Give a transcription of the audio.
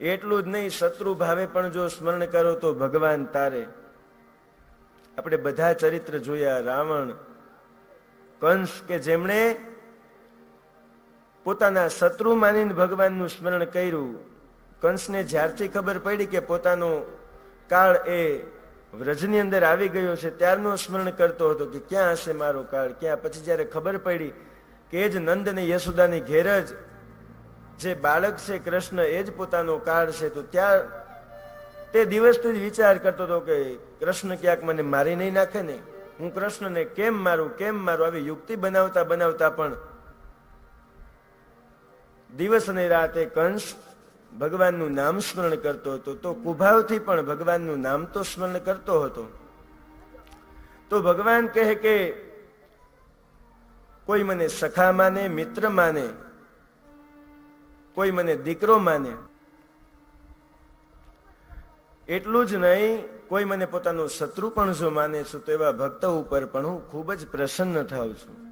એટલું જ નહીં, શત્રુ ભાવે પણ જો સ્મરણ કરો તો ભગવાન તારે. આપણે બધા ચરિત્ર જોયા, રાવણ, કંસ કે જેમણે પોતાના શત્રુ માનીને ભગવાનનું સ્મરણ કર્યું. કંસને જ્યારથી ખબર પડી કે પોતાનો કાળ એ વ્રજની અંદર આવી ગયો છે, ત્યારનું સ્મરણ કરતો હતો કે ક્યાં હશે મારો કાળ? ક્યાં? પછી જ્યારે ખબર પડી કે એ જ નંદ અને યશોદાની ઘેર જ જે બાળક છે કૃષ્ણ, એ જ પોતાનો કાળ છે. તો ત્યાં તે દિવસથી વિચાર કરતો હતો કે કૃષ્ણ ક્યાંક મને મારી નહીં નાખે ને? હું કૃષ્ણને કેમ મારું કેમ મારું? આવી યુક્તિ બનાવતા બનાવતા પણ દિવસ અને રાતે કંસ ભગવાનનું નામ સ્મરણ કરતો હતો. તો કુભાવથી પણ ભગવાનનું નામ તો સ્મરણ કરતો હતો. તો ભગવાન કહે કે કોઈ મને સખા માને, મિત્ર માને કોઈ મને દીકરો માને, એટલું જ નહીં, કોઈ મને પોતાનો શત્રુ પણ જો માને છું, તો એવા ભક્ત ઉપર પણ હું ખૂબ જ પ્રસન્ન થાઉં છું.